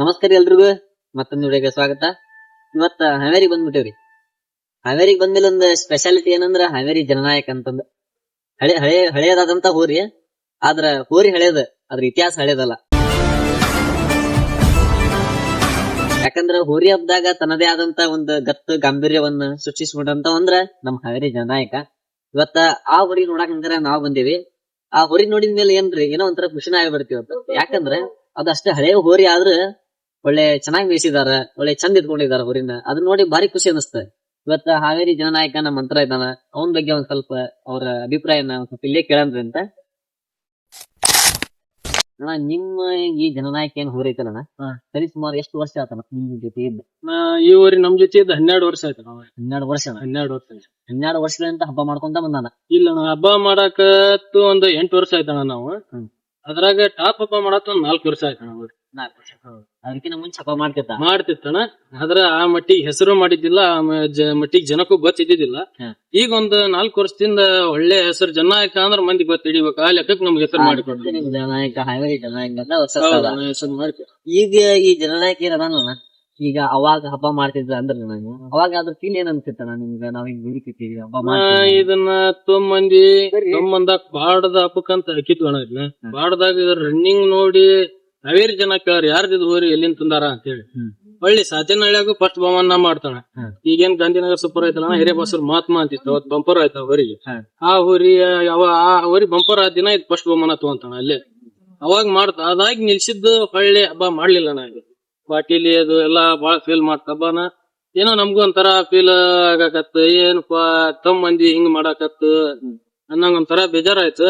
ನಮಸ್ಕಾರ ಎಲ್ರಿಗೂ. ಮತ್ತೊಂದು ವಿಡಿಯೋಗೆ ಸ್ವಾಗತ. ಇವತ್ತ ಹಾವೇರಿಗೆ ಬಂದ್ಬಿಟ್ಟೇವ್ರಿ. ಹಾವೇರಿಗೆ ಬಂದ್ಮೇಲೆ ಒಂದು ಸ್ಪೆಷಾಲಿಟಿ ಏನಂದ್ರ ಹಾವೇರಿ ಜನನಾಯಕ ಅಂತಂದು. ಹಳೆ ಹಳೆ, ಹಳೆಯದಾದಂತ ಹೋರಿ ಆದ್ರ ಹೋರಿ ಹಳೇದ ಅದ್ರ ಇತಿಹಾಸ ಹಳೇದಲ್ಲ. ಯಾಕಂದ್ರ ಹೋರಿ ಹಬ್ಬದಾಗ ತನ್ನದೇ ಆದಂತ ಒಂದು ಗತ್ತು, ಗಾಂಭೀರ್ಯವನ್ನ ಸೃಷ್ಟಿಸ್ಬಿಟ್ಟಂತ ಅಂದ್ರ ನಮ್ಮ ಹಾವೇರಿ ಜನನಾಯಕ. ಇವತ್ತ ಆ ಹೊರಿ ನೋಡಕ್ ಹಂಗಾರ ನಾವ್ ಬಂದೇವಿ. ಆ ಹೊರಿ ನೋಡಿದ್ಮೇಲೆ ಏನ್ರಿ, ಏನೋ ಒಂಥರ ಖುಷಿನ ಆಗ್ಬಿಡ್ತೀವಿ. ಯಾಕಂದ್ರೆ ಯಾಕಂದ್ರ ಅದು ಅಷ್ಟೇ ಹಳೆ ಹೋರಿ ಆದ್ರ ಒಳ್ಳೆ ಚೆನ್ನಾಗಿ ಮೇಯಿಸಿದಾರ ಒಳ್ಳೆ ಚಂದ ಇದ್ಕೊಂಡಿದಾರ ಊರಿನ ಅದನ್ನ ನೋಡಿ ಭಾರಿ ಖುಷಿ ಅನಿಸ್ತದೆ ಇವತ್ತ ಹಾವೇರಿ ಜನನಾಯಕ ನಮ್ಮ ಮಂತ್ರ ಇದ್ದಾನ. ಅವನ ಬಗ್ಗೆ ಒಂದ್ ಸ್ವಲ್ಪ ಅವ್ರ ಅಭಿಪ್ರಾಯನ ಒಂದ್ ಸ್ವಲ್ಪ ಇಲ್ಲೇ ಕೇಳಂದ್ರಿ ಅಂತ. ಅಣ್ಣ ನಿಮ್ಮ ಈ ಜನನಾಯಕ ಏನ್ ಊರೈತಲ್ಲ ಸರಿ ಸುಮಾರು ಎಷ್ಟು ವರ್ಷ ಆತನ ನಿಮ್ ಜೊತೆ ಇದ್ದ? ಈ ಊರಿ ನಮ್ ಜೊತೆ ಇದ್ದ ಹನ್ನೆರಡು ವರ್ಷ ಆಯ್ತು ನಾವು ಹನ್ನೆರಡು ವರ್ಷ. ಹನ್ನೆರಡು ವರ್ಷ. ಹನ್ನೆರಡು ವರ್ಷಗಳಿಂದ ಹಬ್ಬ ಮಾಡ್ಕೊಂತ ಬಂದಾನ? ಇಲ್ಲ ಹಬ್ಬ ಮಾಡಾಕತ್ತು ಒಂದ್ ಎಂಟು ವರ್ಷ ಆಯ್ತಣ್ಣ ನಾವು. ಅದ್ರಾಗ ಟಾಪ್ ಹಬ್ಬ ಮಾಡಾಕ ಒಂದ್ ನಾಲ್ಕು ವರ್ಷ ಆಯ್ತಣ್ಣ ಅವ್ರು. ನಾಲ್ಕು ಅದಕ್ಕಿಂತ ಮುಂಚೆ ಹಬ್ಬ ಮಾಡ್ತಿದ್ದ? ಮಾಡ್ತಿತ್ತಣ್ಣ. ಆದ್ರ ಆ ಮಟ್ಟಿಗೆ ಹೆಸರು ಮಾಡಿದ್ದಿಲ್ಲ ಆ ಮ- ಜ- ಮಟ್ಟಿಗೆ ಜನಕ್ಕೂ ಗೊತ್ತಿದ್ದಿಲ್ಲ. ಈಗ ಒಂದ್ ನಾಲ್ಕು ವರ್ಷದಿಂದ ಒಳ್ಳೆ ಹೆಸರು ಜನಾಯಕ ಅಂದ್ರ ಮಂದಿ ಗೊತ್ತ ಹಿಡಿಬೇಕು. ಆ ಲೆಕ್ಕಕ್ಕೆ ನಮ್ಗೆ ಹೆಸರು ಮಾಡಿಕೊಡ್ರಿ ನಿಮ್ ಜನನಾಯಕ ಹಾವೇರಿ ಜನನಾಯಕ ಅಂತ ಹೊಸ ಹೌದು, ಸ್ಥಳ. ಹೆಸರು ಮಾಡ್ಕೊ ಈಗ ಈ ಜನನಾಯಕ ಏನದಾನಲ್ಲ ಈಗ ಅವಾಗ ಹಬ್ಬ ಮಾಡ್ತಿದ್ರ ಅಂದ್ರ ನಾನು. ಅವಾಗ ಅದ್ರ ಫೀಲ್ ಏನ್ ಅನ್ಸುತ್ತಣ್ಣ ನಿಮ್ಗೆ? ನಾವ್ ಹಿಂಗ್ ಗುರುತಿದ್ದೀವಿ ಹಬ್ಬ ನಾ ಮಾಡ್ತೀವಿ ಇದನ್ನ ತೊಂಬಂದಿ ತೊಂಬಂದಾಗ ಬಾಡದ ಹಬ್ಬಕ್ಕಂತ ಹಾಕಿತ್ತು ಇದನ್ನ ಬಾಡದಾಗ ರನ್ನಿಂಗ್ ನೋಡಿ ಹಾವೇರಿ ಜನ ಕೇಳ್ರಿ ಯಾರ್ದಿದ್ ಊರಿ ಎಲ್ಲಿಂದ ತಂದಾರ ಅಂತ ಹೇಳಿ ಹ್ಮ್. ಹೊಳ್ಳಿ ಸಾತಿನಹಳ್ಳಿಯಾಗ ಫಸ್ಟ್ ಬಹುಮಾನ ಮಾಡ್ತಾನ. ಈಗೇನ್ ಗಾಂಧಿನಗರ ಸೂಪರ್ ಐತಲ್ಲ ಹಿರೇಬಸರ್ ಮಹಾತ್ಮ ಅಂತಿತ್ತು ಅವತ್ ಬಂಪರ್ ಆಯ್ತ ಅವರಿಗೆ ಆ ಊರಿ ಯಾವ ಆ ಊರಿ ಬಂಪರ್ ಆದ ದಿನ ಇದು ಫಸ್ಟ್ ಬಹುಮಾನ ತಗೊಂತಾನ ಅಲ್ಲಿ. ಅವಾಗ ಮಾಡ್ತ ಅದಾಗಿ ನಿಲ್ಸಿದ್ದು ಹೊಳ್ಳಿ ಹಬ್ಬ ಮಾಡ್ಲಿಲ್ಲ ನಾ ಇದು ಪಾಟೀಲಿ ಅದು ಎಲ್ಲಾ ಬಾಳ ಫೀಲ್ ಮಾಡ್ತ ಹಬ್ಬನ. ಏನೋ ನಮ್ಗೂ ಒಂಥರ ಫೀಲ್ ಆಗಾಕತ್ತ ಏನಪ್ಪಾ ತಮ್ಮ ಮಂದಿ ಹಿಂಗ್ ಮಾಡಾಕತ್ತ. ಅನ್ನಂಗ ಒಂಥರ ಬೇಜಾರಾಯ್ತು.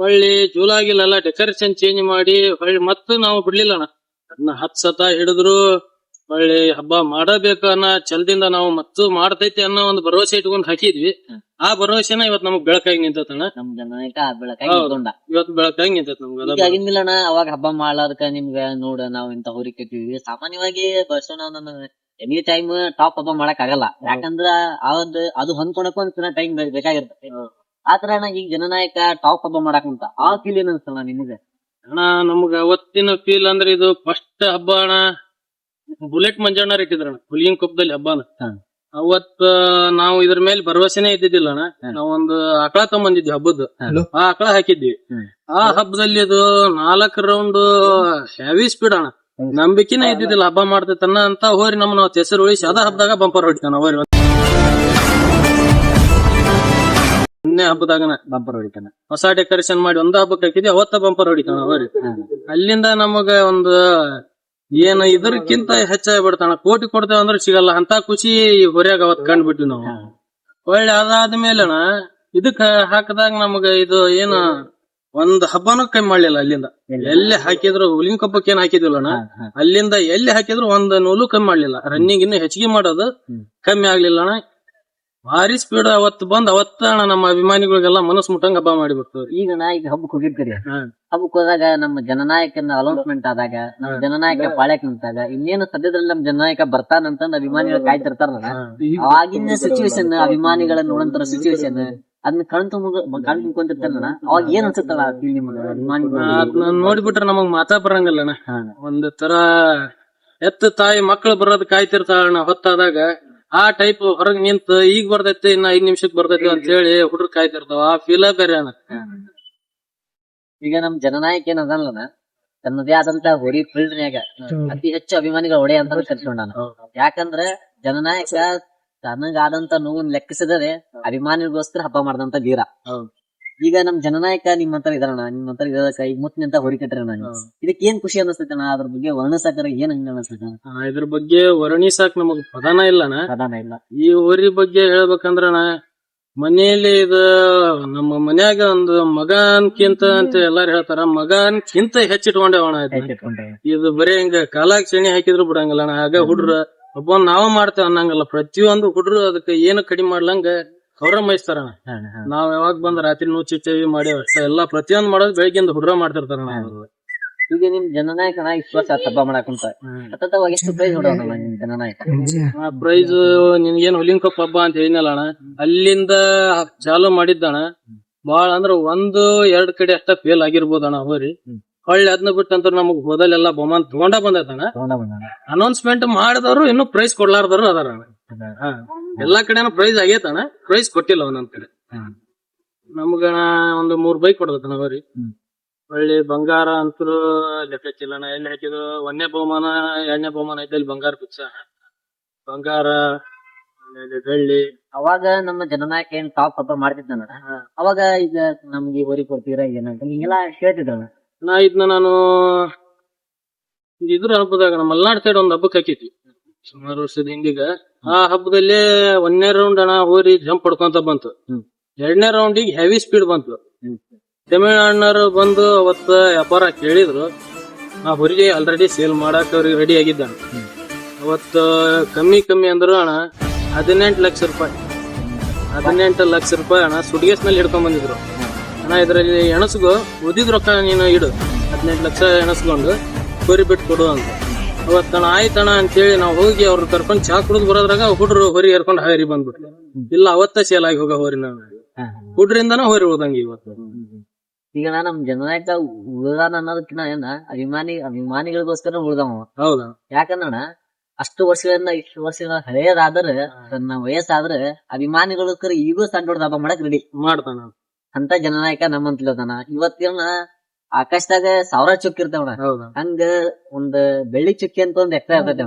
ಹೊಳ್ಳಿ ಜೂಲಾಗಿಲ್ಲ ಡೆಕೋರೇಷನ್ ಚೇಂಜ್ ಮಾಡಿ ಹೊಳ್ಳಿ ಮತ್ತೆ ನಾವು ಬಿಡ್ಲಿಲ್ಲ ಅಣ್ಣ ಅದನ್ನ ಹತ್ ಸತ ಹಿಡಿದ್ರು ಹೊಳ್ಳಿ ಹಬ್ಬ ಮಾಡಬೇಕು ಅನ್ನೋ ಚಲದಿಂದ ನಾವು ಮತ್ತು ಮಾಡ್ತೈತಿ ಅನ್ನೋ ಒಂದು ಭರವಸೆ ಇಟ್ಕೊಂಡು ಹಾಕಿದ್ವಿ. ಆ ಭರವಸೆನ ಇವತ್ ನಮಗ್ ಬೆಳಕಾಗಿ ನಿಂತತಣ್ಣ. ನಮ್ ಜನನಾಯಕ ಬೆಳಕಾಗಿ ಹೌದು. ನಿಂತ್ಕೊಂಡ. ಇವತ್ ಬೆಳಕಾಗಿ ನಿಂತೈತಿ ನಮ್ಗೆ ಈಗ ಆಗಿಂದಿಲ್ಲಣ್ಣ ಅವಾಗ ಹಬ್ಬ ಮಾಡ್ಲಾರ್ದಕ್ಕ ನಿಮ್ಗ ನೋಡ ನಾವ್ ಇಂತ ಹೋರಿಕೆ ಸಾಮಾನ್ಯವಾಗಿ ಬಸವಣ್ಣ ಎನಿ ಟೈಮ್ ಟಾಪ್ ಹಬ್ಬ ಮಾಡಕ್ ಆಗಲ್ಲ. ಯಾಕಂದ್ರ ಅದ್ ಅದು ಹೊಂದ್ಕೊಳಕ್ ಒಂದ್ ಟೈಮ್ ಬೇಕಾಗಿರ್ತದೆ ಆತರ ಅಣ್ಣ ಈಗ ಜನನಾಯಕ ಟಾಪ್ ಹಬ್ಬ ಮಾಡಕ್ ಅಂತ ಆ ಫೀಲ್ ಏನ್ ಅನ್ಸಲ್ಲ ನಿನಗೆ ಅಣ್ಣ ನಮ್ಗ ಅವತ್ತಿನ ಫೀಲ್ ಅಂದ್ರೆ ಇದು ಫಸ್ಟ್ ಹಬ್ಬ ಅಣ್ಣ. ಬುಲೆಟ್ ಮಂಜಣ್ಣ ಇಟ್ಟಿದ್ರಣ್ಣ ಹುಲಿಯನ್ ಕೊಪ್ಪದಲ್ಲಿ ಹಬ್ಬ ಅವತ್ ಅವತ್ತ ನಾವು ಇದ್ರ ಮೇಲೆ ಭರವಸೆನೇ ಇದ್ದಿದ್ದಿಲ್ಲ ಅಣ್ಣ. ನಾವೊಂದು ಆಕಳ ತಗೊಂಬಂದಿದ್ವಿ ಹಬ್ಬದ್ದು. ಆ ಆಕಳ ಹಾಕಿದ್ವಿ. ಹ್ಮ್. ಆ ಹಬ್ಬದಲ್ಲಿ ಅದು ನಾಲ್ಕ್ ರೌಂಡ್ ಹೆವಿ ಸ್ಪೀಡ್ ಅಣ್ಣ. ನಂಬಿಕೆನೇ ಇದ್ದಿದ್ದಿಲ್ಲ ಹಬ್ಬ ಮಾಡ್ತೈತನ್ನ ಅಂತ ಹೋರಿ ನಮ್ಮ ನಾವು ಹೆಸರು ಉಳಿಸಿ ಅದ ಹಬ್ಬದಾಗ ಬಂಪರ್ ಹೊಡಿತಾನ ಹೋರಿ. ಮೊನ್ನೆ ಹಬ್ಬದಾಗನ ಬಂಪರ್ ಹೊಡಿತಾನ. ಹೊಸ ಡೆಕೋರೇಷನ್ ಮಾಡಿ ಒಂದ ಹಬ್ಬಕ್ಕೆ ಹಾಕಿದ್ವಿ ಅವತ್ತ ಬಂಪರ್ ಹೊಡಿತಾನ ಅಲ್ಲಿಂದ ನಮಗ ಒಂದು ಏನ ಇದಕ್ಕಿಂತ ಹೆಚ್ಚಾಗಿ ಬಿಡ್ತಾನ ಕೋಟಿ ಕೊಡ್ತೇವೆ ಅಂದ್ರೆ ಸಿಗಲ್ಲ ಅಂತ ಖುಷಿ ಹೊರ್ಯಾಗ ಅವತ್ ಕಂಡ್ಬಿಟ್ವಿ ನಾವು. ಒಳ್ಳೆ ಅದಾದ್ಮೇಲೆ ಇದಕ್ಕ ಹಾಕದಾಗ ನಮಗ ಇದು ಏನ ಒಂದ್ ಹಬ್ಬನೂ ಕಮ್ಮಿ ಮಾಡ್ಲಿಲ್ಲ ಅಲ್ಲಿಂದ. ಎಲ್ಲಿ? ಹಾಕಿದ್ರು ಹುಲಿನ ಕಬ್ಬಕ್ಕೆ ಏನ್ ಹಾಕಿದಿಲ್ಲ ಅಲ್ಲಿಂದ ಎಲ್ಲಿ ಹಾಕಿದ್ರು ಒಂದ್ ನೂಲು ಕಮ್ಮಿ ಮಾಡ್ಲಿಲ್ಲ. ರನ್ನಿಂಗ್ ಇನ್ನು ಹೆಚ್ಚಿಗೆ ಮಾಡೋದು ಕಮ್ಮಿ ಆಗ್ಲಿಲ್ಲ ಅಣ್ಣ. ಭಾರಿ ಸ್ಪೀಡ್ ಅವತ್ತು ಬಂದ್ ಅವತ್ತ ಅಣ್ಣ ನಮ್ಮ ಅಭಿಮಾನಿಗಳಿಗೆಲ್ಲ ಮನಸ್ ಮುಟ್ಟಂಗ ಹಬ್ಬ ಮಾಡಿಬಿಡ್ತವ್ರಿ ಈಗ ನಾ ಈಗ ಹಬ್ಬಕ್ಕೆ ಹೋಗಿರ್ತೀರಿ ಹ್ಮ್. ಹಬ್ಬಕ್ಕೆ ಹೋದಾಗ ನಮ್ಮ ಜನನಾಯಕನ ಅನೌನ್ಸ್ಮೆಂಟ್ ಆದಾಗ ನಮ್ಮ ಜನನಾಯಕ ಪಾಳ್ಯಕ್ ನಿಂತಾಗ ಇನ್ನೇನು ಸದ್ಯದಲ್ಲಿ ನಮ್ಮ ಜನನಾಯಕ ಬರ್ತಾನಂತಂದ್ ಅಭಿಮಾನಿಗಳು ಕಾಯ್ತಿರ್ತಾರ ಅವಾಗಿನ ಸಿಚುವೇಶನ್ ಅಭಿಮಾನಿಗಳನ್ನ ನೋಡಂತರ ಸಿಚುವೇಶನ್ ಅದನ್ನ ಕಣ್ ತುಂಬ ಕಣ್ ಅವಾಗ ಏನ್ ಅನ್ಸುತ್ತಲ್ಲ ಅಭಿಮಾನಿ ನೋಡ್ಬಿಟ್ರೆ ನಮಗ್ ಮಾತಾ ಬರಂಗಲ್ಲಣ್ಣ. ಒಂದ್ ತರ ಎತ್ತ ತಾಯಿ ಮಕ್ಳು ಬರೋದ್ ಕಾಯ್ತಿರ್ತಾಳ ಹೊತ್ತಾದಾಗ. ಆ ಟೈಪ್ ಹೊರಗ್ ನಿಂತ ಈಗ ಬರ್ತೈತಿ ಇನ್ನ ಐದ್ ನಿಮಿಷಕ್ ಬರ್ತೈತಿ ಅಂತ ಹೇಳಿ ಹುಡ್ರ ಕಾಯ್ತಿರ್ತಾವ ಆ ಫೀಲ ಬೇರೆ ಈಗ ನಮ್ ಜನನಾಯಕ ಏನ್ ಅದಲ್ಲ ತನ್ನದೇ ಆದಂತ ಹೊರಿ ಫೀಲ್ಡ್ ನ್ಯಾಗ ಅತಿ ಹೆಚ್ಚು ಅಭಿಮಾನಿಗಳು ಒಡೆ ಅಂತ ನಾನು. ಯಾಕಂದ್ರ ಜನನಾಯಕ ತನಗಾದಂತ ನೋವನ್ ಲೆಕ್ಕಿಸಿದರೆ ಅಭಿಮಾನಿಗೋಸ್ಕರ ಹಬ್ಬ ಮಾಡದಂತ ವೀರ. ಈಗ ನಮ್ ಜನನಾಯಕ ನಿಮ್ ಹತ್ರ ಇದಾರಣ ನಿಮ್ ಹತ್ರ ಇರೋದಕ್ಕ ಈಗ ಮುತ್ ನಿಂತ ನಾನು ಇದಕ್ಕೆ ಏನ್ ಖುಷಿ ಅನಿಸ್ತೈತಣ್ಣ ಅದ್ರ ಬಗ್ಗೆ ವರ್ಣಿಸಕರ ಏನ್ ಹಂಗ ಅನ್ನಿಸ್ತೈತೆ ಆ, ಇದ್ರ ಬಗ್ಗೆ ವರ್ಣಿಸಾಕ ನಮಗ್ ಪದಾನ ಇಲ್ಲ ಪ್ರಧಾನ ಇಲ್ಲ. ಈ ಊರಿ ಬಗ್ಗೆ ಹೇಳ್ಬೇಕಂದ್ರ ಮನೆಯಲ್ಲಿ ಇದ ನಮ್ಮ ಮನ್ಯಾಗ ಒಂದು ಮಗನ್ಕಿಂತ ಅಂತ ಎಲ್ಲಾರು ಹೇಳ್ತಾರ. ಮಗನ್ಕಿಂತ ಹೆಚ್ಚಿಟ್ಕೊಂಡೇವಣ ಇದನ್ನ. ಇದು ಬರೀ ಹಿಂಗ ಕಾಲಾಗ್ ಸೆಣಿ ಹಾಕಿದ್ರು ಬಿಡಂಗಿಲ್ಲ ಅಣ್ಣ. ಆಗ ಹುಡ್ರ ಒಬ್ಬ ನಾವ ಮಾಡ್ತೇವ ಅನ್ನಂಗಲ್ಲ. ಪ್ರತಿಯೊಂದು ಹುಡ್ರು ಅದಕ್ಕೆ ಏನು ಕಡಿಮೆ ಮಾಡ್ಲಂಗ ಅವ್ರ ಮೈಸ್ತಾರಣ. ನಾವ್ ಯಾವಾಗ ಬಂದ್ ರಾತ್ರಿ ನುಚ್ಚಿಟ್ಟೇವಿ ಮಾಡಿ ಅಷ್ಟೇ. ಎಲ್ಲಾ ಪ್ರತಿಯೊಂದ್ ಮಾಡೋದು ಬೆಳಗ್ಗಿಂದ ಹುಡ್ರ ಮಾಡ್ತಿರ್ತಾರ. ಈಗ ನಿಮ್ ಜನನಾಯಕನ ವಿಶ್ವಾಸ ಹಬ್ಬ ಸತತವಾಗಿ ಎಷ್ಟು ಪ್ರೈಸ್ ಹೊಡೋಣ ನಿಮ್ ಜನನಾಯಕ? ಆ ಪ್ರೈಸ್ ನಿನ್ಗೇನ್ ಹುಲಿನ್ ಕಪ್ ಹಬ್ಬ ಅಂತ ಹೇಳಿನಲ್ಲ ಅಣ್ಣ. ಅಲ್ಲಿಂದ ಚಾಲು ಮಾಡಿದ್ದಣ್ಣ. ಬಾಳ ಅಂದ್ರ ಒಂದು ಎರಡ್ ಕಡೆ ಅಷ್ಟ ಫೇಲ್ ಆಗಿರ್ಬೋದಣ್ಣ ಹೋರಿ ಹೊಳ್ಳಿ ಅದನ್ನ ಬಿಟ್ಟಂತ ನಮಗ್ ಹೋದಲ್ಲೆಲ್ಲ ಬಹುಮಾನ ತಗೊಂಡ ಬಂದೈತಣ್ಣ. ತಗೊಂಡ ಬಂದಾನ. ಅನೌನ್ಸ್ಮೆಂಟ್ ಮಾಡಿದವರು ಇನ್ನು ಪ್ರೈಸ್ ಕೊಡ್ಲಾರ್ದವ್ರು ಅದಾರ ಹಾ. ಎಲ್ಲಾ ಕಡೆನೂ ಪ್ರೈಸ್ ಆಗೈತಣ್ಣ. ಪ್ರೈಸ್ ಕೊಟ್ಟಿಲ್ಲ ಒಂದೊಂದ್ ಕಡೆ. ಹ್ಮ್. ನಮ್ಗಣ ಒಂದು ಮೂರ್ ಬೈಕ್ ಕೊಡ್ದೈತಣ್ಣ ಅವ್ರಿ ಹ್ಮ್. ಹೊಳ್ಳಿ ಬಂಗಾರ ಅಂತೂ ಲೆಕ್ಕಕ್ಕಿಲ್ಲಣ್ಣ ಎಲ್ಲಿ ಹಾಕಿದ್ರು ಒಂದನೇ ಬಹುಮಾನ ಎರಡನೇ ಬಹುಮಾನ ಐತೆ ಅಲ್ಲಿ ಬಂಗಾರ ಫಿಕ್ಸ್ ಬಂಗಾರ ಆಮೇಲೆ ಬೆಳ್ಳಿ. ಅವಾಗ ನಮ್ಮ ಜನನಾಯಕ ಏನ್ ಟಾಪ್ ಅಪ್ ಮಾಡ್ತಿದ್ದಾನ ಅವಾಗ ಈಗ ನಮ್ಗೆ ಹೊರಿ ಕೊಡ್ತೀರಾ ಏನಂತ ಹಿಂಗೆಲ್ಲ ಹೇಳ್ತಿದ್ರಣ್ಣ ನಾ ಇದನ್ನ ನಾನು ಇದ್ರ ಹಬ್ಬದಾಗ ನಮ್ಮ ಮಲ್ನಾಡ್ ಸೈಡ್ ಒಂದ್ ಹಬ್ಬಕ್ಕೆ ಹಾಕಿದ್ವಿ. ಸುಮಾರು ವರ್ಷದ ಹಿಂದೀಗ. ಆ ಹಬ್ಬದಲ್ಲಿ ಒಂದನೇ ರೌಂಡ್ ಅಣ್ಣ ಹೋರಿ ಜಂಪ್ ಹೊಡ್ಕೊಂತ ಬಂತು. ಎರಡನೇ ರೌಂಡಿಗೆ ಹೆವಿ ಸ್ಪೀಡ್ ಬಂತು. ತಮಿಳುನಾಡಿನವರು ಬಂದು ಅವತ್ತ ವ್ಯಾಪಾರ ಕೇಳಿದ್ರು. ಆ ಹೊರಿಗೆ ಆಲ್ರೆಡಿ ಸೇಲ್ ಮಾಡಕ್ ಅವ್ರಿಗೆ ರೆಡಿ ಆಗಿದ್ದ ಅವತ್ತು ಕಮ್ಮಿ ಕಮ್ಮಿ ಅಂದ್ರು ಅಣ್ಣ ಹದಿನೆಂಟು ಲಕ್ಷ ರೂಪಾಯಿ. ಹದಿನೆಂಟು ಲಕ್ಷ ರೂಪಾಯಿ ಅಣ್ಣ ಸುಡ್ಗೇಸ್ ಮೇಲೆ ಹಿಡ್ಕೊಂಡ್ ಬಂದಿದ್ರು. ಅಣ್ಣ ಇದರಲ್ಲಿ ಎಣಸ್ಗು ಉದಿದ ರೊಕ್ಕ ನೀನು ಇಡು. ಹದಿನೆಂಟು ಲಕ್ಷ ಎಣಸ್ಕೊಂಡು ಹೊರಿ ಬಿಟ್ಟು ಕೊಡು ಅಂತ. ಅವತ್ತಣ ಆಯ್ತಣ್ಣ ಅಂತೇಳಿ ನಾವು ಹೋಗಿ ಅವ್ರು ಕರ್ಕೊಂಡು ಚಾ ಕುಡಿದು ಬರೋದ್ರಾಗ ಹುಡ್ರು ಹೊರಿ ಹೇರ್ಕೊಂಡು ಹಾರಿ ಬಂದ್ಬಿಟ್ರು. ಇಲ್ಲ ಅವತ್ತ ಸೇಲ್ ಆಗಿ ಹೋಗ ಹೋರಿ ನಾವು. ಹುಡ್ರಿಂದನ ಹೋರಿ ಉಳ್ದಂಗ ಇವತ್ತು. ಈಗ ನಾ ನಮ್ ಜನನಾಯಕ ಉಳ್ದಾನ ಅನ್ನೋದಕ್ಕಿಂತ ಏನ ಅಭಿಮಾನಿ ಅಭಿಮಾನಿಗಳಿಗೋಸ್ಕರ ಉಳ್ದವ ಹೌದ? ಯಾಕಂದ್ರಣ ಅಷ್ಟು ವರ್ಷಗಳಿಂದ ಇಷ್ಟು ವರ್ಷಗಳ ಹಳೆಯದಾದ್ರೆ ತನ್ನ ವಯಸ್ಸಾದ್ರೆ ಅಭಿಮಾನಿಗಳಿಗೋಸ್ಕರ ಈಗೂ ಸಣ್ಣ ದೊಡ್ಡ ಹಬ್ಬ ಮಾಡಕ್ ರೆಡಿ ಮಾಡ್ತಾನ. ಅಂತ ಜನನಾಯಕ ನಮ್ಮಂತಿಲ್ಲದಾನ ಇವತ್ತಿನ ಆಕಾಶದಾಗ ಸಾವಿರ ಚುಕ್ಕಿ ಇರ್ತಾವಣ ಹಂಗ ಒಂದ್ ಬೆಳ್ಳಿ ಚುಕ್ಕಿ ಅಂತ ಒಂದ್ ಎಕ್ಸ್ಟ್ರಾ ಇರ್ತೈತೆ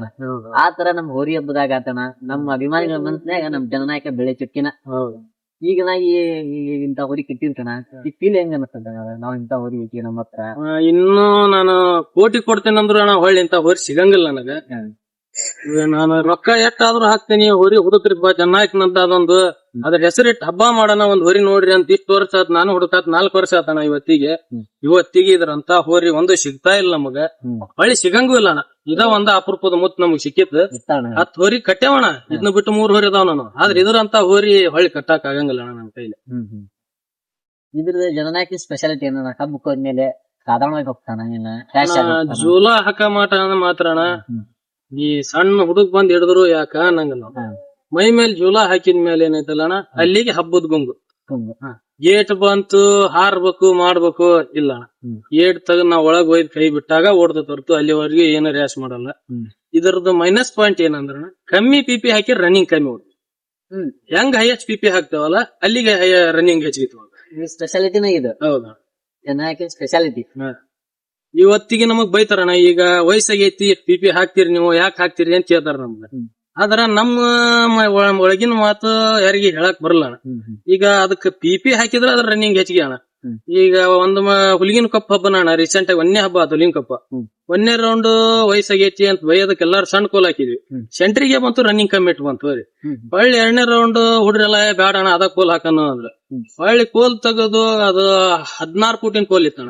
ಆ ತರ ನಮ್ ಹೋರಿ ಹಬ್ಬದಾಗ ಆತಣ ನಮ್ಮ ಅಭಿಮಾನಿಗಳ ಮನಸ್ನ್ಯಾಗ ನಮ್ ಜನನಾಯಕ ಬೆಳ್ಳಿ ಚುಕ್ಕಿನ. ಈಗ ನಾ ಇಂತ ಹೋರಿ ಕಿಟ್ಟಿರ್ತಣ ಈ ಫೀಲ್ ಹೆಂಗ ಅನಸ್ತದ ನಾವ್ ಇಂತ ಹೋರಿ ಇಟ್ಟಿ ನಮ್ಮ ಹತ್ರ? ಇನ್ನು ನಾನು ಕೋಟಿ ಕೊಡ್ತೇನೆ ಅಂದ್ರು ಅಣ್ಣ ಹೊಳ್ಳಿ ಇಂತ ಹೋರಿ ಸಿಗಂಗಿಲ್ಲ ನನಗ. ನಾನು ರೊಕ್ಕ ಎಷ್ಟಾದ್ರೂ ಹಾಕ್ತೀನಿ ಹೊರಿ ಹುಡುಕ್ರಿಪ್ಪ ಚೆನ್ನಾಗಿನಂತ ಅದೊಂದು. ಅದ್ರ ಹೆಸರಿಟ್ಟು ಹಬ್ಬ ಮಾಡೋಣ ಒಂದ್ ಹೊರಿ ನೋಡ್ರಿ ಅಂತ ಇಷ್ಟು ವರ್ಷ ಆತ್ ನಾನು ಹುಡುಕಾತ್ ನಾಲ್ಕು ವರ್ಷ ಆತಣ ಇವತ್ತಿಗೆ. ಇವತ್ತಿಗೆ ಇದ್ರಂತ ಹೋರಿ ಒಂದು ಸಿಗ್ತಾ ಇಲ್ಲ ನಮಗ. ಹೊಳಿ ಹೊಳ್ಳಿ ಸಿಗಂಗೂ ಇಲ್ಲ ಇದ ಒಂದ ಅಪರೂಪದ ಮುತ್ ನಮಗ್ ಸಿಕ್ಕಿತ್ತು. ಇರ್ತಾವಣ ಹತ್ ಹೋರಿ ಕಟ್ಟೆವಣ ಇದನ್ನ ಬಿಟ್ಟು ಮೂರ್ ಹೊರಿ ಅದಾವ ನಾನು. ಆದ್ರೆ ಇದ್ರಂತ ಹೋರಿ ಹೊಳ್ಳಿ ಕಟ್ಟಾಕ್ ಆಗಂಗಿಲ್ಲ ಅಣ್ಣ ನನ್ ಕೈಲಿ. ಇದ್ರದ ಜನನಾಕಿ ಜನನಾಯಕ ಸ್ಪೆಷಾಲಿಟಿ ಏನ ಹಬ್ಬಕ್ಕೆ ಹೋದ್ಮೇಲೆ ಸಾಧಾರಣವಾಗಿ ಹೋಗ್ತಾನ ಜೂಲ ಹಾಕ ಮಾಟ ಮಾತ್ರ. ಈ ಸಣ್ಣ ಹುಡುಗ್ ಬಂದ್ ಹಿಡಿದ್ರು ಯಾಕ ನಂಗ ಮೈ ಮೇಲೆ ಜೂಲ ಹಾಕಿದ ಮೇಲೆ ಏನೈತಲ್ಲ ಅಣ್ಣ? ಅಲ್ಲಿಗೆ ಹಬ್ಬದ ಗುಂಗು. ಏಟ್ ಬಂತು ಹಾರ್ಬೇಕು ಮಾಡ್ಬೇಕು ಇಲ್ಲ. ಏಟ್ ತಗ ನಾವ್ ಒಳಗ್ ಒಯ್ದ್ ಕೈ ಬಿಟ್ಟಾಗ ಓಡ್ದ ಹೊರತು ಅಲ್ಲಿವರೆಗೆ ಏನು ರ್ಯಾಶ್ ಮಾಡಲ್ಲ. ಇದರದ್ದು ಮೈನಸ್ ಪಾಯಿಂಟ್ ಏನಂದ್ರ ಕಮ್ಮಿ ಪಿ ಪಿ ಹಾಕಿ ರನ್ನಿಂಗ್ ಕಮ್ಮಿ ಓಡ್ ಹೆಂಗ್ ಹೈಯೆಸ್ಟ್ ಪಿ ಪಿ ಹಾಕ್ತಾವಲ್ಲ ಅಲ್ಲಿಗೆ ರನ್ನಿಂಗ್ ಹೆಚ್ಚಿಗೆ ಸ್ಪೆಷಾಲಿಟಿನ ಇದು ಹೌದಾ? ಸ್ಪೆಷಾಲಿಟಿ ಇವತ್ತಿಗೆ ನಮಗ್ ಬೈತಾರಣ ಈಗ ವಯಸ್ಸಾಗೈತಿ ಪಿ ಪಿ ಹಾಕ್ತಿರಿ ನೀವು ಯಾಕೆ ಹಾಕ್ತಿರಿ ಅಂತ ಕೇಳ್ತಾರ ನಮ್ಗ. ಆದ್ರ ನಮ್ಮ ಒಳಗಿನ ಮಾತು ಯಾರಿಗೆ ಹೇಳಕ್ ಬರಲ್ಲ ಅಣ್ಣ ಈಗ ಅದಕ್ಕೆ ಪಿ ಪಿ ಹಾಕಿದ್ರ ಅದ್ರ ರನ್ನಿಂಗ್ ಹೆಚ್ಚಿಗೆ ಅಣ್ಣ. ಈಗ ಒಂದು ಹುಲಿಗಿನ ಕಪ್ಪ ಹಬ್ಬ ನಾಣ ರೀಸೆಂಟ್ ಆಗಿ ಒಂದೇ ಹಬ್ಬ ಆತು ಹುಲಿಗಿನ ಕಪ್ಪ. ಒಂದೇ ರೌಂಡ್ ವಯಸ್ಸಾಗೈತಿ ಅಂತ ಬೈಯೋದಕ್ಕೆ ಎಲ್ಲಾರು ಸಣ್ಣ ಕೋಲ್ ಹಾಕಿದ್ವಿ. ಸೆಂಟ್ರಿಗೆ ಬಂತು ರನ್ನಿಂಗ್ ಕಮ್ಮಿಟ್ ಬಂತು ರೀ ಹೊಳ್ಳಿ ಎರಡನೇ ರೌಂಡ್ ಹುಡ್ರೆಲ್ಲ "ಏ, ಬ್ಯಾಡ ಅಣ್ಣ ಅದ ಕೋಲ್ ಹಾಕನು ಅಂದ್ರ. ಹೊಳ್ಳಿ ಕೋಲ್ ತೆಗೆದು ಅದು ಹದಿನಾರು ಫೂಟಿನ ಕೋಲ್ ಇತ್ತಣ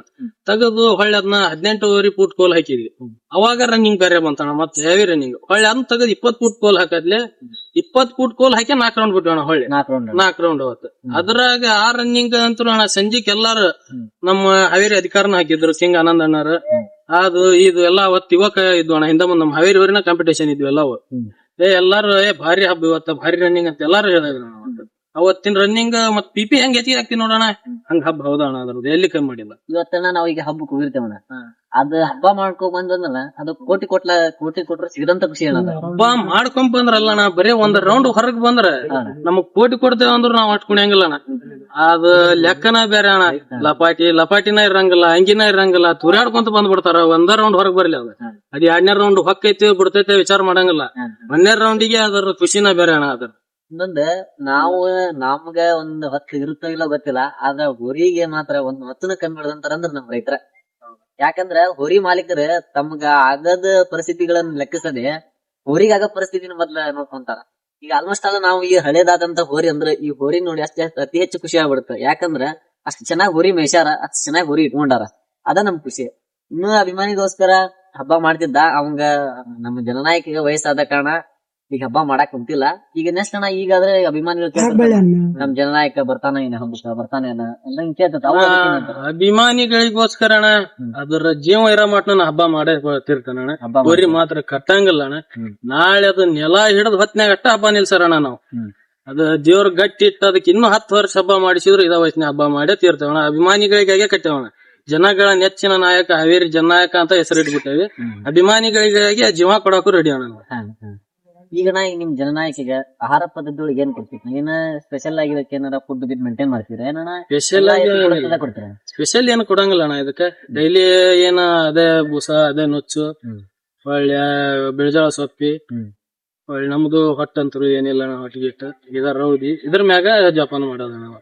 ತೆಗೆದು ಹೊಳ್ಳಿ ಅದನ್ನ ಹದಿನೆಂಟುವರೆ ಫೂಟ್ ಕೋಲ್ ಹಾಕಿದ್ವಿ. ಅವಾಗ ರನ್ನಿಂಗ್ ಬೇರೆ ಬಂತಣ್ಣ ಮತ್ತೆ ಹೆವಿ ರನ್ನಿಂಗ್ ಹೊಳ್ಳಿ ಅದನ್ನ ತೆಗೆದು ಇಪ್ಪತ್ ಫೂಟ್ ಕೋಲ್ ಹಾಕದ್ಲೆ ಇಪ್ಪತ್ ಫೂಟ್ ಕೋಲ್ ಹಾಕಿ ನಾಲ್ಕು ರೌಂಡ್ ಬಿಟ್ಟು ಅಣ್ಣ ಹೊಳ್ಳಿ. ನಾಲ್ಕು ರೌಂಡ್ ನಾಲ್ಕು ರೌಂಡ್ ಅವತ್ತು ಅದ್ರಾಗ ಆ ರನ್ನಿಂಗ್ ಅಂತೂ ಅಣ್ಣ ಸಂಜಿಕ್ ಎಲ್ಲಾರು ನಮ್ಮ ಹಾವೇರಿ ಅಧಿಕಾರನ ಹಾಕಿದ್ರು ಸಿಂಗ್ ಆನಂದ್ ಅಣ್ಣಾರ. ಅದು ಇದು ಎಲ್ಲಾ ಅವತ್ತು ಇವಾಗ ಇದ್ವು ಅಣ್ಣ. ಹಿಂದೆ ಮುಂದೆ ನಮ್ಮ ಹಾವೇರಿ ಊರಿನ ಕಾಂಪಿಟೇಷನ್ ಇದ್ವು ಎಲ್ಲವು. ಏ ಎಲ್ಲಾರು ಏ ಭಾರಿ ಹಬ್ಬ ಇವತ್ತ ಭಾರಿ ರನ್ನಿಂಗ್ ಅಂತ ಎಲ್ಲಾರು ಹೇಳಿದ್ರು ಅವತ್ತಿನ ರನ್ನಿಂಗ್ ಮತ್ ಪಿ ಪಿ ಹೆಂಗ್ ಹೆಚ್ಚಿಗೆ ಹಾಕ್ತಿವಿ ನೋಡೋಣ ಹಂಗ ಹಬ್ಬ ಹೌದಾ ಅಣ್ಣ ಅದ್ರದ್ದು? ಎಲ್ಲಿ ಕಮ್ಮಿ ಮಾಡಿಲ್ಲ? ಇವತ್ತ ನಾವ್ ಈಗ ಹಬ್ಬಕ್ಕೆ ಹೋಗಿರ್ತೇವಣ್ಣ. ಅದ್ ಹಬ್ಬ ಮಾಡ್ಕೊ ಬಂದ್ರಲ್ಲ ಅದು ಕೋಟಿ ಕೊಟ್ಲ ಕೋಟಿ ಕೊಟ್ರ ಸಿಗದಂತ ಖುಷಿ ಅದು. ಹಬ್ಬ ಮಾಡ್ಕೊಂಡ್ ಬಂದ್ರಲ್ಲ ನಾ ಬರೀ ಒಂದ್ ರೌಂಡ್ ಹೊರಗ್ ಬಂದ್ರ ನಮಗ್ ಕೋಟಿ ಕೊಡ್ತೇವ ಅಂದ್ರ ನಾವ್ ಅಷ್ಟ್ ಕುಣಿಯಂಗಿಲ್ಲ ಅಣ್ಣ. ಅದ ಲೆಕ್ಕನ ಬೇರೆ ಅಣ್ಣ ಲಪಾಟಿ ಲಪಾಟಿನ ಇರಂಗಿಲ್ಲ ಅಂಗಿನ ಇರಂಗಿಲ್ಲ ತುರ್ಯಾಡ್ಕೊಂತ ಬಂದ್ಬಿಡ್ತಾರ ಒಂದ ರೌಂಡ್ ಹೊರಗ್ ಬರ್ಲಿ ಅದ. ಅದ್ ಎರಡನೇ ರೌಂಡ್ ಹೊಕ್ಕೈತಿ ಬಿಡ್ತೈತೆ ವಿಚಾರ ಮಾಡಂಗಿಲ್ಲ. ಒಂದೇ ಒಂದನೇ ರೌಂಡಿಗೆ ಅದ್ರ ಖುಷಿನ ಬೇರೆ ಅಣ್ಣ ಅದ್ರ ಇನ್ನೊಂದ್ ನಾವು ನಮ್ಗ ಒಂದ್ ಹೊತ್ತು ಇರುತ್ತೋ ಇಲ್ಲ ಗೊತ್ತಿಲ್ಲ ಆದ್ರ ಊರಿಗೆ ಮಾತ್ರ ಒಂದ್ ಹೊತ್ತನ ಕಮ್ಮಿ ಬಿಡದಂತಾರ ಅಂದ್ರ ನಮ್ ರೈತರ. ಯಾಕಂದ್ರ ಹೊರಿ ಮಾಲೀಕರ ತಮ್ಗ ಆಗದ ಪರಿಸ್ಥಿತಿಗಳನ್ನ ಲೆಕ್ಕಿಸದೆ ಹೊರಿಗಾಗ ಪರಿಸ್ಥಿತಿನ ಮೊದ್ಲ ನೋಡ್ಕೊಂತಾರ. ಈಗ ಆಲ್ಮೋಸ್ಟ್ ಆಲ್ ನಾವು ಈ ಹಳೇದಾದಂತ ಹೋರಿ ಅಂದ್ರೆ ಈ ಹೋರಿ ನೋಡಿ ಅಷ್ಟೇ ಅತಿ ಹೆಚ್ಚು ಖುಷಿ ಆಗ್ಬಿಡುತ್ತೆ. ಯಾಕಂದ್ರ ಅಷ್ಟ್ ಚೆನ್ನಾಗಿ ಹೋರಿ ಮೇಷಾರ ಅಷ್ಟ್ ಚೆನ್ನಾಗಿ ಹೋರಿ ಇಟ್ಕೊಂಡಾರ. ಅದ ನಮ್ ಖುಷಿ. ಇನ್ನು ಅಭಿಮಾನಿಗೋಸ್ಕರ ಹಬ್ಬ ಮಾಡ್ತಿದ್ದ ಅವಂಗ ನಮ್ಮ ಜನನಾಯಕಿಗೆ ವಯಸ್ಸಾದ ಕಾರಣ ಈಗ ಹಬ್ಬ ಮಾಡಕ್ ಕುಂತಿಲ್ಲ ಈಗ ನೆಕ್ಸ್ಟ್ ಅಣ್ಣ ಈಗಾದ್ರೆ ಅಭಿಮಾನಿಗಳು ಅಭಿಮಾನಿ ನಮ್ ಜನನಾಯಕ ಬರ್ತಾನ ಏನ ಹಬ್ಬಕ್ಕ ಬರ್ತಾನೆ ಏನ ಎಲ್ಲ ಹಿಂಗ್ ಕೇಳ್ತಿರ್ತಾರೆ. ಅವಾಗ ಅದಕ್ಕೆ ಅಭಿಮಾನಿಗಳಿಗೋಸ್ಕರ ಅಣ್ಣ ಅದರ ಜೀವ ಇರೋ ಮಟ್ಟ ನಾನು ಹಬ್ಬ ಮಾಡೇ. ತಿರ್ತಾನ ಅಣ್ಣ ಬರೀ ಮಾತ್ರ ಕಟ್ಟಂಗಿಲ್ಲ ಅಣ್ಣ. ಹ್ಮ್. ನಾಳೆ ಅದು ನೆಲ ಹಿಡದ್ ಹೊತ್ನ್ಯಾಗ ಅಷ್ಟ ಹಬ್ಬ ಅಣ್ಣ ನಾವು. ಹ್ಮ್. ಅದ ದೇವ್ರ ಗಟ್ಟಿ ಇಟ್ಟ ಅದಕ್ಕೆ ಇನ್ನೂ ಹತ್ತು ವರ್ಷ ಹಬ್ಬ ಮಾಡಿಸಿದ್ರು ಇದ ವಯಸ್ಸಿನ ಹಬ್ಬ ಮಾಡೇ ತೀರ್ತೇವಣ ಅಭಿಮಾನಿಗಳಿಗಾಗೆ ಕಟ್ಟೇವಣ ಜನಗಳ ನೆಚ್ಚಿನ ನಾಯಕ ಹಾವೇರಿ ಜನನಾಯಕ ಅಂತ ಹೆಸರಿಟ್ಬಿಟ್ಟೇವಿ. ಅಭಿಮಾನಿಗಳಿಗಾಗಿ ಜೀವ ಕೊಡಕ್ಕೂ ರೆಡಿ ಅಣ್ಣ ನಾವು. ಹಾ, ಹಾ. ಈಗ ನಾ ಈಗ ನಿಮ್ ಜನನಾಯಕಿಗೆ ಆಹಾರ ಪದ್ಧತಿ ಒಳಗೆ ಏನ್ ಕೊಡ್ತೀರಿ? ಏನ ಸ್ಪೆಷಲ್ ಆಗಿ ಇದಕ್ಕೆ ಏನಾರ ಫುಡ್ ಬಿಟ್ ಮೇಂಟೈನ್ ಮಾಡ್ತೀರಾ? ಏನಣ್ಣ? ಸ್ಪೆಷಲ್ ಆಗಿ ಕೊಡ್ತೀರಾ? ಸ್ಪೆಷಲ್ ಏನು ಕೊಡಂಗಿಲ್ಲ ಅಣ್ಣ ಇದಕ್ಕೆ. ಡೈಲಿ ಏನ ಅದೇ ಬೂಸ ಅದೇ ನುಚ್ಚು. ಒಳ್ಳೆ ಬಿಳಜಾಳ ಸೊಪ್ಪಿ ಹೊಳ್ಳಿ ಒಳ್ಳೆ ನಮ್ದು ಹೊಟ್ಟಂತರು ಏನಿಲ್ಲ ಅಣ್ಣ ಹೊಟ್ಟಿಗೆ ಇಟ್ಟು. ಇದ ರೌದಿ ಇದ್ರ ಮ್ಯಾಗ ಜಪಾನ ಮಾಡೋದ ನಾವು.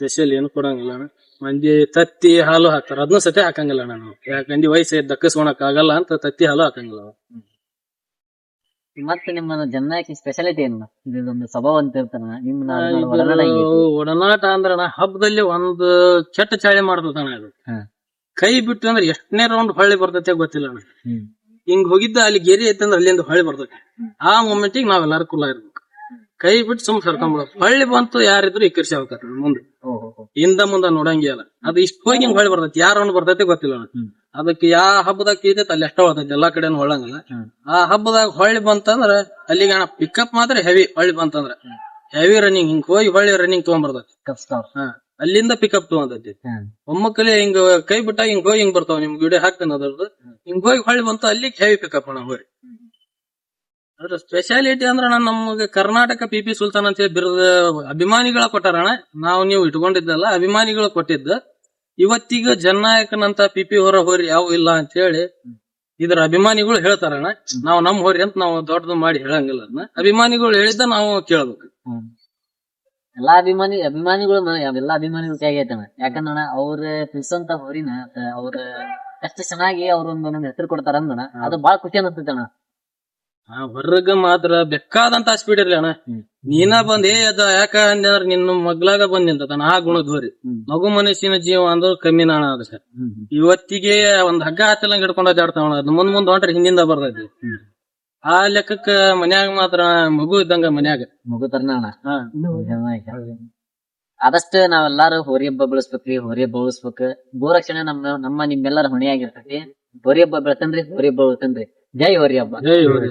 ಸ್ಪೆಷಲ್ ಏನು ಕೊಡಂಗಿಲ್ಲ ಅಣ್ಣ. ಮಂದಿ ತತ್ತಿ ಹಾಲು ಹಾಕ್ತಾರ. ಅದನ್ನ ಸತೆ ಹಾಕಂಗಿಲ್ಲ ಅಣ್ಣ ನಾವು. ಯಾಕಂದ್ರೆ ವಯಸ್ಸು ದಕ್ಕಸ್ಕೊಳಕ್ ಆಗಲ್ಲ ಅಂತ ತತ್ತಿ ಹಾಲು ಹಾಕಂಗಿಲ್ಲ. ಮತ್ತೆ ನಿಮ್ಮ ಜನ್ನಾಕಿ ಸ್ಪೆಷಾಲಿಟಿ ಏನು? ಇದೊಂದು ಸ್ವಭಾವ ಅಂತ ಇರ್ತಾನ ಒಡನಾಟ ಅಂದ್ರೆ ನಾ ಹಬ್ಬದಲ್ಲಿ ಒಂದು ಕೆಟ್ಟ ಚಾಳಿ ಮಾಡ್ತಾನ ಅದು. ಕೈ ಬಿಟ್ಟು ಅಂದ್ರೆ ಎಷ್ಟನೇ ರೌಂಡ್ ಹೊಳ್ಳಿ ಬರ್ತೈತೆ ಗೊತ್ತಿಲ್ಲ ಅಣ್ಣ ಹಿಂಗ್ ಹೋಗಿದ್ದ ಅಲ್ಲಿ ಗೆರಿ ಐತೆ ಅಂದ್ರೆ ಅಲ್ಲಿಂದ ಹೊಳ್ಳಿ ಬರ್ತೈತೆ. ಆ ಮೊಮೆಂಟಿಗೆ ನಾವೆಲ್ಲಾರು ಕುಲ್ಲ ಇರ್ಬೇಕು. ಕೈ ಬಿಟ್ಟು ಸುಮ್ ಸರ್ಕೊಂಡ್ಬಿಡೋದು. ಹೊಳ್ಳಿ ಬಂತು ಯಾರಿದ್ರು ಈ ಕೃಷಿ ಹೋಗ್ತಾರೆ ಮುಂದೆ. ಹಿಂದ ಮುಂದ ನೋಡಂಗಿಲ್ಲ ಅದ್. ಇಷ್ಟ ಹೋಗಿ ಹಿಂಗ್ ಹೊಳ್ಳಿ ಬರ್ತೈತಿ. ಯಾರ ರೌಂಡ್ ಬರ್ತೈತಿ ಗೊತ್ತಿಲ್ಲ. ಅದಕ್ಕೆ ಯಾವ ಹಬ್ಬದಾಗ ಕೀತೈತಿ ಅಲ್ಲಿ ಎಷ್ಟ ಹೊಳ್ತೈತಿ ಎಲ್ಲಾ ಕಡೆನು ಹೊಳ್ಳಂಗಿಲ್ಲ. ಆ ಹಬ್ಬದಾಗ ಹೊಳ್ಳಿ ಬಂತಂದ್ರ ಅಲ್ಲಿಗೆ ಪಿಕಪ್ ಮಾತ್ರ ಹೆವಿ ಹೊಳ್ಳಿ ಬಂತಂದ್ರ. ಹೆವಿ ರನ್ನಿಂಗ್ ಹಿಂಗ್ ಹೋಗಿ ಹೊಳ್ಳಿ ರನ್ನಿಂಗ್ ತಗೊಂಡ್ಬರ್ತೈತಿ ಹಾ. ಅಲ್ಲಿಂದ ಪಿಕಪ್ ತಗೊಂತೈತಿ. ಒಮ್ಮಕ್ಕಲಿ ಹಿಂಗ ಕೈ ಬಿಟ್ಟಾಗ ಹಿಂಗ್ ಹೋಗಿ ಹಿಂಗ್ ಬರ್ತಾವ. ನಿಮ್ಗೆ ವಿಡಿಯೋ ಹಾಕ್ತಾನ ಅದ್ರದ್ದು. ಹಿಂಗ್ ಹೋಗಿ ಹೊಳ್ಳಿ ಬಂತು ಅಲ್ಲಿ ಹೆವಿ ಪಿಕಪ್ ಅಣ್ಣ ಹೋಗಿ. ಅದ್ರ ಸ್ಪೆಷಾಲಿಟಿ ಅಂದ್ರೆ ನಾನು ನಮ್ಗೆ ಕರ್ನಾಟಕ ಪಿ ಪಿ ಸುಲ್ತಾನ್ ಅಂತ ಹೇಳಿ ಬಿರ್ದ ಅಭಿಮಾನಿಗಳ ಕೊಟ್ಟಾರಣ ನಾವು ನೀವು ಇಟ್ಕೊಂಡಿದ್ದಲ್ಲ ಅಭಿಮಾನಿಗಳು ಕೊಟ್ಟಿದ್ದ. ಇವತ್ತಿಗ ಜನನಾಯಕನಂತ ಪಿ ಪಿ ಹೊರ ಹೋರಿ ಯಾವ ಇಲ್ಲ ಅಂತ ಹೇಳಿ ಇದ್ರ ಅಭಿಮಾನಿಗಳು ಹೇಳ್ತಾರಣ ನಾವು ನಮ್ ಹೋರಿ ಅಂತ ನಾವು ದೊಡ್ಡದು ಮಾಡಿ ಹೇಳಂಗಿಲ್ಲ ಅದನ್ನ ಅಭಿಮಾನಿಗಳು ಹೇಳಿದ್ದ ನಾವು ಕೇಳ್ಬೇಕು. ಎಲ್ಲಾ ಅಭಿಮಾನಿ ಅಭಿಮಾನಿಗಳು ಎಲ್ಲಾ ಅಭಿಮಾನಿಗಳು ಕೈ ಆಗೈತಣ್ಣ ಯಾಕಂದ್ರ ಅವ್ರ ತಿಳ್ಸಂತ ಹೋರಿನ ಅವ್ರ ಎಷ್ಟು ಚೆನ್ನಾಗಿ ಅವ್ರ ಒಂದೊಂದ್ ಹೆಸರು ಕೊಡ್ತಾರ ಅಂದಣ ಅದು ಬಾಳ ಖುಷಿ ಅನಿಸ್ತೈತೆ ಅಣ್ಣ. ಆ ಹೊರಗ ಮಾತ್ರ ಬೇಕಾದಂತ ಸ್ಪೀಡ್ ಇರ್ಲಿ ಅಣ್ಣ. ನೀನ ಬಂದ್ ಏ ಅದ ಯಾಕ ಅಂದ್ರ ನಿನ್ನ ಮಗ್ಲಾಗ ಬಂದ್ ನಿಂತ ಆ ಗುಣ ಧೋರಿ ಮಗು ಮನಸ್ಸಿನ ಜೀವ ಅಂದ್ರ ಕಮ್ಮಿನ ಅಣ್ಣ ಅದ ಸರ್. ಇವತ್ತಿಗೆ ಒಂದ್ ಹಗ್ಗ ಹತ್ತಲಂಗ್ ಹಿಡ್ಕೊಂಡ್ ಜಾಡ್ತಾವ ಅದ್ ಮುಂದ್ ಮುಂದ್ ಹೊಂಟ್ರೆ ಹಿಂದಿಂದ ಬರ್ತೈತಿ. ಆ ಲೆಕ್ಕಕ್ಕ ಮನ್ಯಾಗ ಮಾತ್ರ ಮಗು ಇದ್ದಂಗ ಮನ್ಯಾಗ. ಮಗು ತರನ ಆದಷ್ಟು ನಾವೆಲ್ಲಾರು ಹೋರಿ ಹಬ್ಬ ಬೆಳೆಸ್ಬೇಕ್ರಿ ಹೋರಿ ಹಬ್ಬ ಉಳಿಸ್ಬೇಕು. ಗೋರಕ್ಷಣೆ ನಮ್ಮ ನಮ್ಮ ನಿಮ್ಮೆಲ್ಲರ ಹೊಣೆಯಾಗಿರ್ತೈತಿ. ಹೋರಿ ಹಬ್ಬ ಬೆಳತನ್ರಿ ಹೋರಿ ಹಬ್ಬ ಉಳಿತನ್ರಿ ಜೈ ಹೋರಿ ಹಬ್ಬ ಜೈ ಹೋರಿ